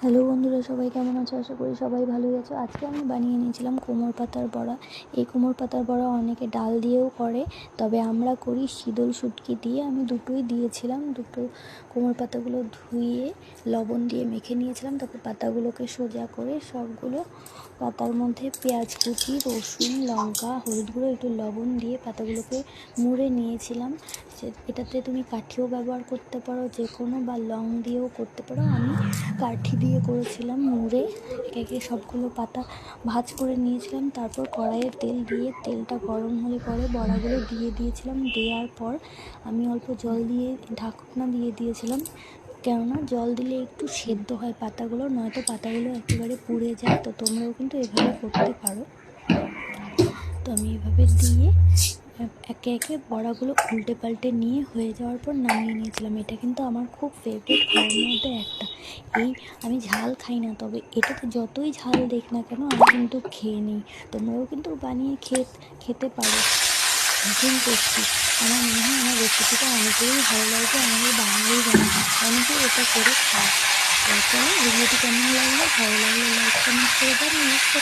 Hello বন্ধুরা, সবাই কেমন আছো? আশা করি সবাই ভালোই আছো। আজকে আমি বানিয়ে নিয়েছিলাম কোমর পাতার বড়া। এই কোমর পাতার বড়া অনেকে ডাল দিয়েও করে, তবে আমরা করি শীতল শুটকি দিয়ে। আমি দুটোই দিয়েছিলাম, দুটো কোমর পাতাগুলো ধুয়ে লবণ দিয়ে মেখে নিয়েছিলাম। তারপর পাতাগুলোকে সোজা করে সবগুলো পাতার মধ্যে পেঁয়াজ কুচি, রসুন, লঙ্কা, হলুদ গুঁড়ো, একটু লবণ দিয়ে পাতাগুলোকে মুড়ে নিয়েছিলাম। এটাতে তুমি কাঠিও ব্যবহার করতে পারো যে কোনো বা লং দিয়েও করতে পারো। আমি কাঠি দিয়ে করেছিলাম মুড়ে। একে একে সবগুলো পাতা ভাজ করে নিয়েছিলাম। তারপর কড়াইয়ে তেল দিয়ে তেলটা গরম হলে পরে বড়াগুলো দিয়ে দিয়েছিলাম। দেওয়ার পর আমি অল্প জল দিয়ে ঢাকনা দিয়ে দিয়েছিলাম। কেননা জল দিলে একটু সেদ্ধ হয় পাতাগুলো, নয়তো পাতাগুলো একেবারে পুড়ে যায়। তো তোমরাও কিন্তু এভাবে করতে পারো। তো আমি এভাবে দিয়ে একে একে বড়াগুলো উল্টে পাল্টে নিয়ে হয়ে যাওয়ার পর নামিয়ে নিয়েছিলাম। এটা কিন্তু আমার খুব ফেভারিট খাওয়ার মধ্যে একটা। এই আমি ঝাল খাই না, তবে এটাতে যতই ঝাল দেখ না কেন, আমি কিন্তু খেয়ে নিই। তোমরাও কিন্তু বানিয়ে খেত, খেতে পারো। ভীষণ টেস্টি। আমার মনে হয় আমার রেসিপিটা অনেকেরই ভালো লাগবে আমাদের বাঙালি জানা অনেকে এটা করে খায়। তারপরে ভিডিওটি কেমন লাগল? ভালো লাগলে লাইক কমেন্ট করে দাও। নেক্সট